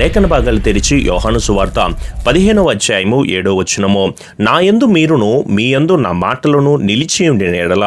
లేఖన భాగాలు తెరిచి యోహాను సువార్త పదిహేనవ అధ్యాయము ఏడో వచనము. నా యందు మీరును మీ యందు నా మాటలను నిలిచి ఉండిన ఎడల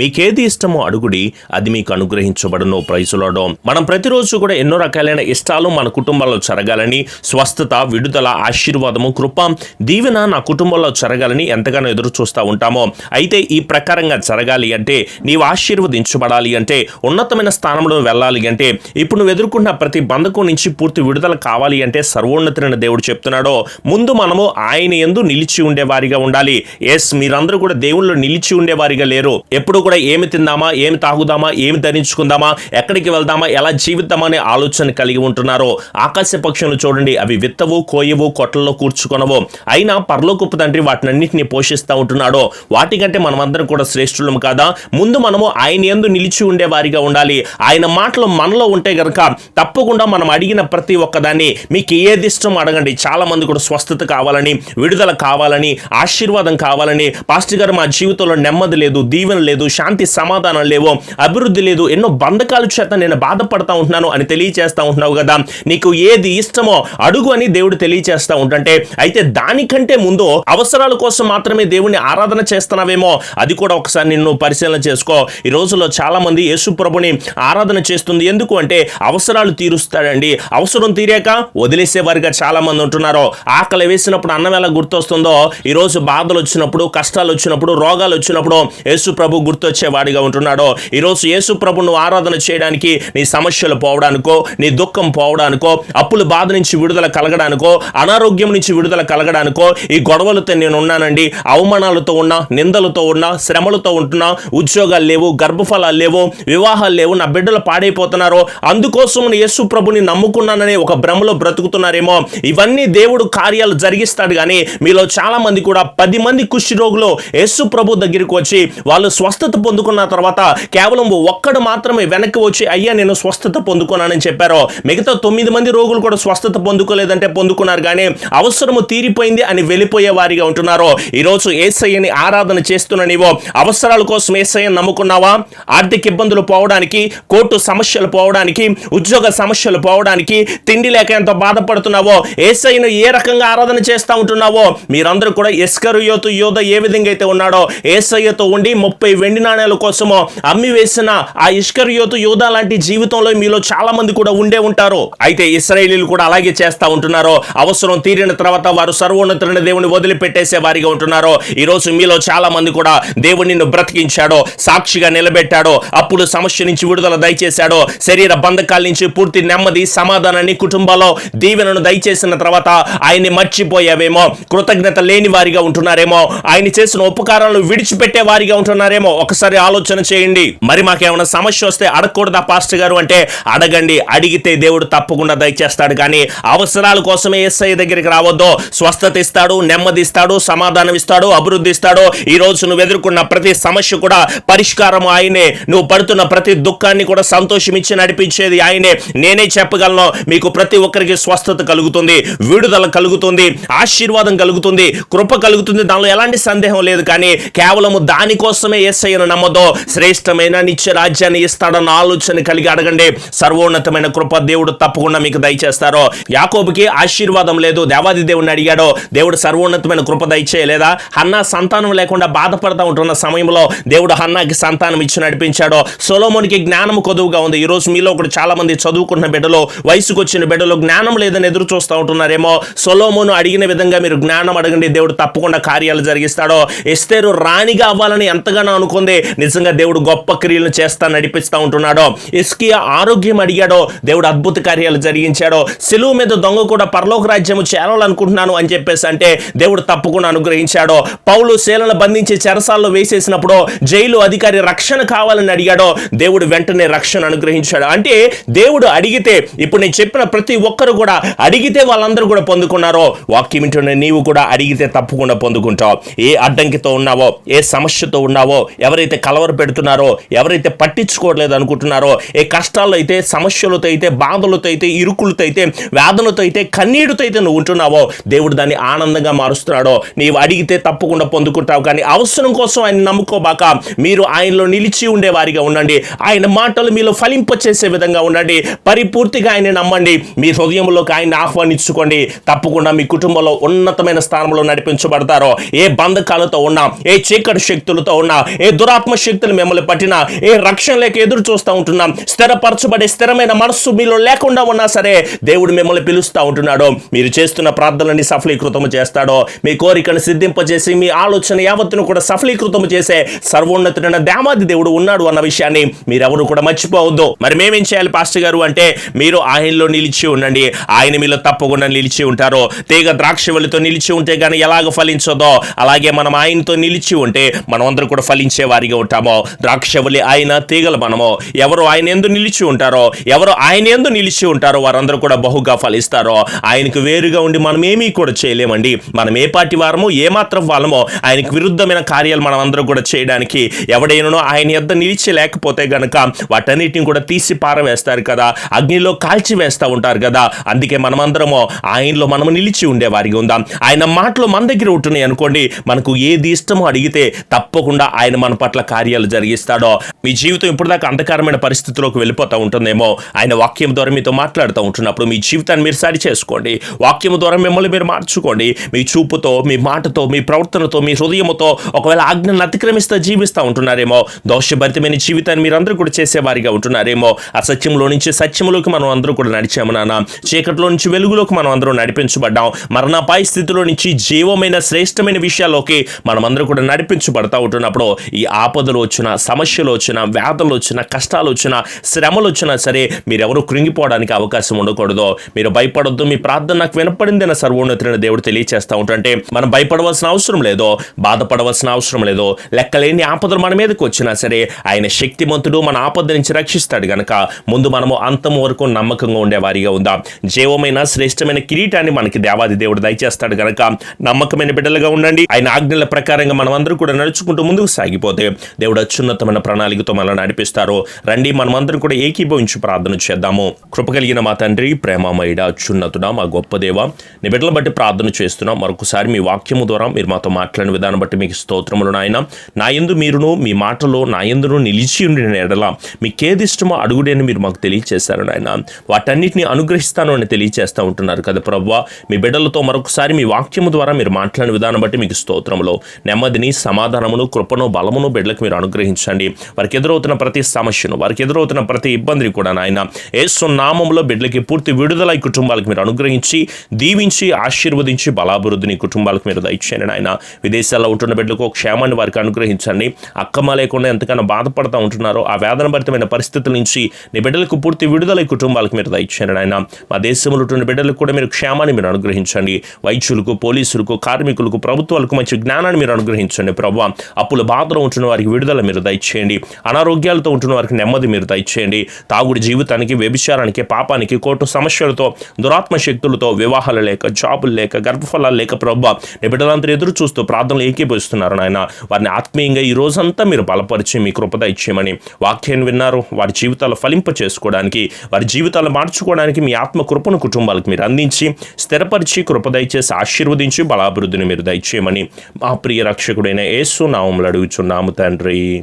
మీకేది ఇష్టమో అడుగుడి అది మీకు అనుగ్రహించబడును. ప్రైసులోడం. మనం ప్రతిరోజు కూడా ఎన్నో రకాలైన ఇష్టాలు మన కుటుంబంలో జరగాలని స్వస్థత విడుదల ఆశీర్వాదము కృప దీవెన నా కుటుంబంలో జరగాలని ఎంతగానో ఎదురు చూస్తూ ఉంటామో. అయితే ఈ ప్రకారంగా జరగాలి అంటే నీవు ఆశీర్వదించబడాలి అంటే ఉన్నతమైన స్థానంలో వెళ్ళాలి అంటే ఇప్పుడు నువ్వు ఎదుర్కొన్న ప్రతి బంధకం నుంచి పూర్తి విడుదల కావాలి అంటే సర్వోన్నతులైన దేవుడు చెప్తున్నాడో ముందు మనము ఆయన ఎందు నిలిచి ఉండేవారిగా ఉండాలి. ఎస్ మీరందరూ కూడా దేవుళ్ళు నిలిచి ఉండేవారిగా లేరు. ఎప్పుడు కూడా ఏమి తిందామా ఏమి తాగుదామా ఏమి ధరించుకుందామా ఎక్కడికి వెళ్దామా ఎలా జీవిద్దామా అనే ఆలోచన కలిగి ఉంటున్నారో ఆకాశ పక్షులను చూడండి. అవి విత్తవు కోయవు కొట్టల్లో కూర్చుకొనవు అయినా పరలోకపు తండ్రి వాటినన్నింటినీ పోషిస్తూ ఉంటున్నాడో వాటికంటే మనమందరం కూడా శ్రేష్ఠులం కాదా? ముందు మనము ఆయన ఎందు నిలిచి ఉండేవారిగా ఉండాలి. ఆయన మాటలు మనలో ఉంటే గనక తప్పకుండా మనం అడిగిన ప్రతి ఒక్కదాన్ని మీకు ఏది ఇష్టం అడగండి. చాలామంది కూడా స్వస్థత కావాలని విడుదల కావాలని ఆశీర్వాదం కావాలని పాస్టర్ గారు మా జీవితంలో నెమ్మది లేదు దీవెన లేదు శాంతి సమాధానం లేవో అభివృద్ధి లేదు ఎన్నో బంధకాల చేత నేను బాధపడతా ఉంటున్నాను అని తెలియచేస్తూ ఉంటున్నావు కదా. నీకు ఏది ఇష్టమో అడుగు అని దేవుడు తెలియచేస్తూ ఉంటుంటే అయితే దానికంటే ముందు అవసరాల కోసం మాత్రమే దేవుని ఆరాధన చేస్తున్నావేమో అది కూడా ఒకసారి నిన్ను పరిశీలన చేసుకో. ఈ రోజుల్లో చాలామంది యేసు ప్రభుని ఆరాధన చేస్తుంది. ఎందుకు అంటే అవసరాలు తీరుస్తాడండి. అవసరం తీరాక వదిలేసేవారిగా చాలా మంది ఉంటున్నారు ఆకలి వేసినప్పుడు అన్నం ఎలా గుర్తొస్తుందో ఈ రోజు బాధలు వచ్చినప్పుడు కష్టాలు వచ్చినప్పుడు రోగాలు వచ్చినప్పుడు యేసు ప్రభు గుర్తొచ్చేవాడిగా ఉంటున్నాడు ఈ రోజు యేసు ప్రభును ఆరాధన చేయడానికి నీ సమస్యలు పోవడానికో నీ దుఃఖం పోవడానికో అప్పుల బాధ నుంచి విడుదల కలగడానికో అనారోగ్యం నుంచి విడుదల కలగడానికో ఈ గొడవలతో నేను ఉన్నానండి. అవమానాలతో ఉన్నా నిందలతో ఉన్నా శ్రమలతో ఉంటున్నా ఉద్యోగాలు లేవు గర్భఫలాలు లేవు వివాహాలు లేవు నా బిడ్డలు పాడైపోతున్నారో అందుకోసం నేను యేసు ప్రభుని నమ్ముకున్నాననే ఒక భ్రమలో బ్రతుకుతున్నారేమో. ఇవన్నీ దేవుడు కార్యాలు జరిగిస్తాడు కానీ మీలో చాలా మంది కూడా పది మంది కుష్టి రోగులు యేసు ప్రభు దగ్గరికి వచ్చి వాళ్ళు స్వస్థత పొందుకున్న తర్వాత కేవలం ఒక్కడు మాత్రమే వెనక్కి వచ్చి అయ్యా నేను స్వస్థత పొందుకున్నానని చెప్పారు. మిగతా తొమ్మిది మంది రోగులు కూడా స్వస్థత పొందుకోలేదంటే పొందుకున్నారు కానీ అవసరము తీరిపోయింది అని వెళ్ళిపోయే వారిగా ఉంటున్నారు. ఈరోజు ఏసయ్యని ఆరాధన చేస్తున్న నీవో అవసరాల కోసం ఏసయ్యని నమ్ముకున్నావా? ఆర్థిక ఇబ్బందులు పోవడానికి కోర్టు సమస్యలు పోవడానికి ఉద్యోగ సమస్యలు పోవడానికి తిండి లేక ఎంత బాధపడుతున్నావో? ఏసైను ఏ రకంగా ఆరాధన చేస్తూ ఉంటున్నావో? మీరందరూ కూడా ఎస్కరు యోతు యోధ ఏ విధంగా అయితే ఉన్నాడో ఏసయ్యతో ఉండి ముప్పై వెండి నాణ్యాల కోసమో అమ్మి వేసిన ఆ ఇష్కర్ యోతు యోధ లాంటి జీవితంలో మీలో చాలా మంది కూడా ఉండే ఉంటారు. అయితే ఇస్రాయేలీలు కూడా అలాగే చేస్తూ ఉంటున్నారో అవసరం తీరిన తర్వాత వారు సర్వోన్నతులైన దేవుని వదిలిపెట్టేసే వారిగా ఉంటున్నారు ఈ రోజు మీలో చాలా మంది కూడా దేవుడు నిన్ను బ్రతికించాడో సాక్షిగా నిలబెట్టాడో అప్పుడు సమస్య నుంచి విడుదల దయచేశాడో శరీర బంధకాల నుంచి పూర్తి నెమ్మది సమాధానాన్ని కుటుంబాలు జీవితంలో దీవెనను దయచేసిన తర్వాత ఆయన్ని మర్చిపోయావేమో కృతజ్ఞత లేని వారిగా ఉంటున్నారేమో ఆయన చేసిన ఉపకారాలను విడిచిపెట్టే వారిగా ఉంటున్నారేమో. ఒకసారి ఆలోచన చేయండి. మరి మాకేమైనా సమస్య వస్తే అడగకూడదా పాస్టర్ గారు? అంటే అడగండి. అడిగితే దేవుడు తప్పకుండా దయచేస్తాడు. కానీ అవసరాల కోసమే ఎస్ఐ దగ్గరికి రావద్దు. స్వస్థత ఇస్తాడు నెమ్మది ఇస్తాడు సమాధానం ఇస్తాడు అభివృద్ధి ఇస్తాడు. ఈ రోజు నువ్వు ఎదుర్కొన్న ప్రతి సమస్య కూడా పరిష్కారం ఆయనే. నువ్వు పడుతున్న ప్రతి దుఃఖాన్ని కూడా సంతోషం ఇచ్చి నడిపించేది ఆయనే. నేనే చెప్పగలను మీకు ప్రతి ఒక్కరికి స్వస్థత కలుగుతుంది విడుదల కలుగుతుంది ఆశీర్వాదం కలుగుతుంది కృప కలుగుతుంది. దానిలో ఎలాంటి సందేహం లేదు కానీ కేవలము దానికోసమే ఏసయ్యను నమ్మదో శ్రేష్టమైన నిత్య రాజ్యాన్ని ఇస్తాడన్న ఆలోచన కలిగి అడగండి. సర్వోన్నతమైన కృప దేవుడు తప్పకుండా మీకు దయచేస్తారో. యాకోబుకి ఆశీర్వాదం లేదు దేవాది దేవుడిని అడిగాడో దేవుడు సర్వోన్నతమైన కృప దయచేయలేదా? హన్నా సంతానం లేకుండా బాధపడతా ఉంటున్న సమయంలో దేవుడు హన్నాకి సంతానం ఇచ్చి నడిపించాడో. సొలోమోనికి జ్ఞానం కొదువుగా ఉంది. ఈ రోజు మీలో కూడా చాలా మంది చదువుకున్న బిడ్డలు వయసుకు వచ్చిన బిడ్డలు జ్ఞానం లేదని ఎదురు చూస్తూ ఉంటున్నారేమో. సొలోమోను అడిగిన విధంగా మీరు జ్ఞానం అడగండి దేవుడు తప్పకుండా కార్యాలు జరిగిస్తాడో. ఎస్తేరు రాణిగా అవ్వాలని ఎంతగానో అనుకుంది. నిజంగా దేవుడు గొప్ప క్రియలను చేస్తా నడిపిస్తా ఉంటున్నాడో. ఇస్కియా ఆరోగ్యం అడిగాడో దేవుడు అద్భుత కార్యాలు జరిగించాడో. సెలువు మీద దొంగ కూడా పరలోక రాజ్యము చేరాలనుకుంటున్నాను అని చెప్పేసి అంటే దేవుడు తప్పకుండా అనుగ్రహించాడో. పౌలు శీలను బంధించి చెరసాల్లో వేసేసినప్పుడు జైలు అధికారి రక్షణ కావాలని అడిగాడో దేవుడు వెంటనే రక్షణ అనుగ్రహించాడు. అంటే దేవుడు అడిగితే ఇప్పుడు నేను చెప్పిన ప్రతి ఒక్కరు కూడా అడిగితే వాళ్ళందరూ కూడా పొందుకున్నారో వాక్యం వింటున్న నీవు కూడా అడిగితే తప్పకుండా పొందుకుంటావు. ఏ అడ్డంకితో ఉన్నావో ఏ సమస్యతో ఉన్నావో ఎవరైతే కలవర పెడుతున్నారో ఎవరైతే పట్టించుకోవట్లేదు అనుకుంటున్నారో ఏ కష్టాల్లో అయితే సమస్యలతో అయితే బాధలతో అయితే ఇరుకులతో అయితే వేదనతో అయితే కన్నీటితో అయితే నువ్వు ఉంటున్నావో దేవుడు దాన్ని ఆనందంగా మారుస్తున్నాడో నీవు అడిగితే తప్పకుండా పొందుకుంటావు. కానీ అవసరం కోసం ఆయన నమ్ముకోబాక మీరు ఆయనలో నిలిచి ఉండే వారిగా ఉండండి. ఆయన మాటలు మీలో ఫలింపచేసే విధంగా ఉండండి. పరిపూర్తిగా ఆయన నమ్మండి. మీ హృదయంలోకి ఆయన్ని ఆహ్వానించుకోండి. తప్పకుండా మీ కుటుంబంలో ఉన్నతమైన స్థానంలో నడిపించబడతారో ఏ బంధకాలతో ఉన్నా ఏ చీకటి శక్తులతో ఉన్నా ఏ దురాత్మ శక్తులు మిమ్మల్ని పట్టినా ఏ రక్షణ లేక ఎదురు చూస్తూ ఉంటున్నాం స్థిరపరచబడే స్థిరమైన మనస్సు మీలో లేకుండా ఉన్నా సరే దేవుడు మిమ్మల్ని పిలుస్తూ ఉంటున్నాడు. మీరు చేస్తున్న ప్రార్థనని సఫలీకృతం చేస్తాడో. మీ కోరికను సిద్ధింపజేసి మీ ఆలోచన యావత్తును కూడా సఫలీకృతం చేసే సర్వోన్నతుడైన దేవాది దేవుడు ఉన్నాడు అన్న విషయాన్ని మీరెవరు కూడా మర్చిపోవద్దు. మరి మేమేం చేయాలి పాస్టర్ గారు? అంటే మీరు ఆయనలో నిలిచి ఉండండి. ఆయన మీలో తప్పకుండా నిలిచి ఉంటారు. తీగ ద్రాక్షవల్లితో నిలిచి ఉంటే కానీ ఎలాగ ఫలించదో? అలాగే మనం ఆయనతో నిలిచి ఉంటే మనం అందరూ కూడా ఫలించే వారిగా ఉంటామో. ద్రాక్షవల్లి ఆయన తీగలు మనము. ఎవరు ఆయన ఎందు నిలిచి ఉంటారో ఎవరు ఆయన ఎందు నిలిచి ఉంటారో వారందరూ కూడా బహుగా ఫలిస్తారో. ఆయనకు వేరుగా ఉండి మనం ఏమీ కూడా చేయలేమండి. మనం ఏ పార్టీ వారమో ఏమాత్రం వాళ్ళమో ఆయనకు విరుద్ధమైన కార్యాలు మనం అందరూ కూడా చేయడానికి ఎవడైనానో ఆయన యొద్ద నిలిచి లేకపోతే గనక వాటన్నిటిని కూడా తీసి పారవేస్తారు కదా. అగ్నిలో కాల్చి వేస్తూ ఉంటారు కదా. అందుకే మనమందరము ఆయనలో మనము నిలిచి ఉండేవారిగా ఉందాం. ఆయన మాటలు మన దగ్గర ఉంటున్నాయి అనుకోండి మనకు ఏది ఇష్టమో అడిగితే తప్పకుండా ఆయన మన పట్ల కార్యాలు జరిగిస్తాడో. మీ జీవితం ఇప్పటిదాకా అంధకారమైన పరిస్థితిలోకి వెళ్ళిపోతూ ఉంటుందేమో. ఆయన వాక్యం ద్వారా మీతో మాట్లాడుతూ ఉంటున్నప్పుడు మీ జీవితాన్ని మీరు సరి చేసుకోండి. వాక్యం ద్వారా మిమ్మల్ని మీరు మార్చుకోండి. మీ చూపుతో మీ మాటతో మీ ప్రవర్తనతో మీ హృదయంతో ఒకవేళ ఆజ్ఞను అతిక్రమిస్తూ జీవిస్తూ ఉంటున్నారేమో. దోషభరితమైన జీవితాన్ని మీరు అందరూ కూడా చేసేవారిగా ఉంటున్నారేమో. అసత్యంలో నుంచి సత్యంలోకి మనం అందరూ కూడా నడిచాము నాన్న చీకట్లో నుంచి వెలుగులోకి మనం అందరం నడిపించబడ్డాం. మరణాపాయ స్థితిలో నుంచి జీవమైన శ్రేష్టమైన విషయాల్లోకి మనం అందరూ కూడా నడిపించబడతా ఉంటున్నప్పుడు ఈ ఆపదలు వచ్చిన సమస్యలు వచ్చిన వ్యాధులు వచ్చిన కష్టాలు వచ్చిన శ్రమలు వచ్చినా సరే మీరెవరు కృంగిపోవడానికి అవకాశం ఉండకూడదు. మీరు భయపడొద్దు. మీ ప్రార్థన నాకు వినపడిందని సర్వోన్నతులైన దేవుడు తెలియచేస్తూ ఉంటుంటే మనం భయపడవలసిన అవసరం లేదో. బాధపడవలసిన అవసరం లేదో. లెక్కలేని ఆపదలు మన మీదకి వచ్చినా సరే ఆయన శక్తిమంతుడు మన ఆపద నుంచి రక్షిస్తాడు గనక. ముందు మనము అంతం వరకు నమ్మకంగా ఉండేవారిగా ఉందాం. జీవమైన శ్రేష్టమైన కిరీటాన్ని మనకి దేవాది దేవుడు దయచేస్తాడు గనక. నమ్మకమైన బిడ్డలుగా ఉండండి. ఆయన ఆజ్ఞల ప్రకారంగా మనమందరూ కూడా నడుచుకుంటూ ముందుకు సాగిపోతే దేవుడు అత్యున్నతమైన ప్రణాళికతో మనల్ని నడిపిస్తారు. రండి మనమందరం కూడా ఏకీభవించి ప్రార్థన చేద్దాము. కృప కలిగిన మా తండ్రి ప్రేమమయుడ అత్యున్నతుడ మా గొప్ప దేవ. నీ బిడ్డలను బట్టి ప్రార్థన చేస్తున్నాం. మరొకసారి మీ వాక్యము ద్వారా మీరు మాతో మాట్లాడిన విధానం బట్టి మీకు స్తోత్రములు నాయన. నా యందు మీరును మీ మాటలో నా యందును నిలిచి ఉండిన ఎడల మీకేది ఇష్టమో అడుగుడని మీరు మాకు తెలియచేశారు నాయన. వాటన్నిటిని అనుగ్రహిస్తాను అని తెలియచేస్తూ ఉంటున్నారు కదా ప్రవ్వా. మీ బిడ్డలతో మరొకసారి మీ వాక్యము ద్వారా మీరు మాట్లాడిన విధానం బట్టి మీకు స్తోత్రములో. నెమ్మదిని సమాధానమును కృపను బలమును బిడ్డలకు మీరు అనుగ్రహించండి. వారికి ఎదురవుతున్న ప్రతి సమస్యను వారికి ఎదురవుతున్న ప్రతి ఇబ్బందిని కూడా నాయన ఏసు నామంలో బిడ్డలకి పూర్తి విడుదల ఈ కుటుంబాలకు మీరు అనుగ్రహించి దీవించి ఆశీర్వదించి బలాభివృద్ధిని కుటుంబాలకు మీరు దయచేయండి నాయన. విదేశాల్లో ఉంటున్న బిడ్డలకు క్షేమాన్ని వారికి అనుగ్రహించండి. అక్కమ లేకుండా ఎంతగానో బాధపడుతూ ఉంటున్నారో ఆ వేదన భరితమైన పరిస్థితుల నుంచి నీ బిడ్డలకు పూర్తి విడుదల ఈ కుటుంబాలకు మీరు దయచేయండి నాయన. మా దేశంలో ఉన్న బిడ్డలకు కూడా మీరు క్షేమాన్ని మీరు అనుగ్రహించండి. వైద్యులకు పోలీసులకు కార్మికులకు ప్రభుత్వాలకు మంచి జ్ఞానాన్ని మీరు అనుగ్రహించండి ప్రభావ అప్పుల బాధలో ఉంటున్న వారికి విడుదల మీరు దయచేయండి. అనారోగ్యాలతో ఉంటున్న వారికి నెమ్మది మీరు దయచేయండి. తాగుడి జీవితానికి వ్యభిచారానికి పాపానికి కోర్టు సమస్యలతో దురాత్మ శక్తులతో వివాహాలు లేక జాబులు లేక గర్భఫలాలు లేక ప్రభావ నీ బిడ్డలంతా ఎదురు చూస్తూ ప్రార్థనలు ఏకీభవిస్తున్నారు నాయన. వారిని ఆత్మీయంగా ఈ రోజంతా మీరు బలపరిచి మీ కృపద ఇచ్చేయమని వాక్యాన్ని విన్నారు. వారి జీవితాలు ఫలింప చేసుకోవడానికి వారి జీవితాలు మార్చుకోవడానికి మీ ఆత్మకృపను కుటుంబాలకు మీరు అందించి స్థిరపరిచి కృప దయచేసి ఆశీర్వదించి బలాభివృద్ధిని మీరు దయచేయమని మా ప్రియ రక్షకుడైన యేసు నామములు అడుగుచున్నాము తండ్రి.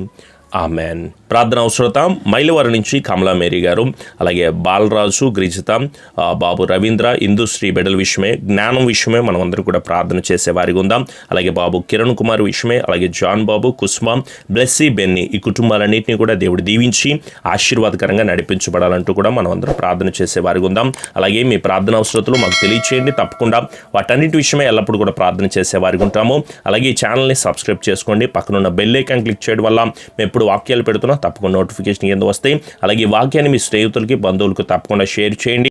ఆమెన్. ప్రార్థన అవసరత మైలవరం నుంచి కమలా మేరీ గారు అలాగే బాలరాజు గ్రిజిత బాబు రవీంద్ర ఇందుశ్రీ బెడల్ విషయమే జ్ఞానం విషయమే మనం అందరూ కూడా ప్రార్థన చేసే వారిగా ఉందాం. అలాగే బాబు కిరణ్ కుమార్ విషయమే అలాగే జాన్ బాబు కుస్మా బ్లెస్సీ బెన్ని ఈ కుటుంబాలన్నింటినీ కూడా దేవుడు దీవించి ఆశీర్వాదకరంగా నడిపించబడాలంటూ కూడా మనం అందరూ ప్రార్థన చేసే వారిగా ఉందాం. అలాగే మీ ప్రార్థన అవసరతలు మాకు తెలియచేయండి. తప్పకుండా వాటన్నిటి విషయమే ఎల్లప్పుడూ కూడా ప్రార్థన చేసే వారికి ఉంటాము. అలాగే ఈ ఛానల్ని సబ్స్క్రైబ్ చేసుకోండి. పక్కనున్న బెల్ ఐకాన్ క్లిక్ చేయడం వల్ల మేము ఎప్పుడు వాక్యాలు పెడుతున్నా తప్పకుండా నోటిఫికేషన్ కింద వస్తాయి. అలాగే ఈ వాక్యాన్ని మీ స్నేహితులకి బంధువులకు తప్పకుండా షేర్ చేయండి.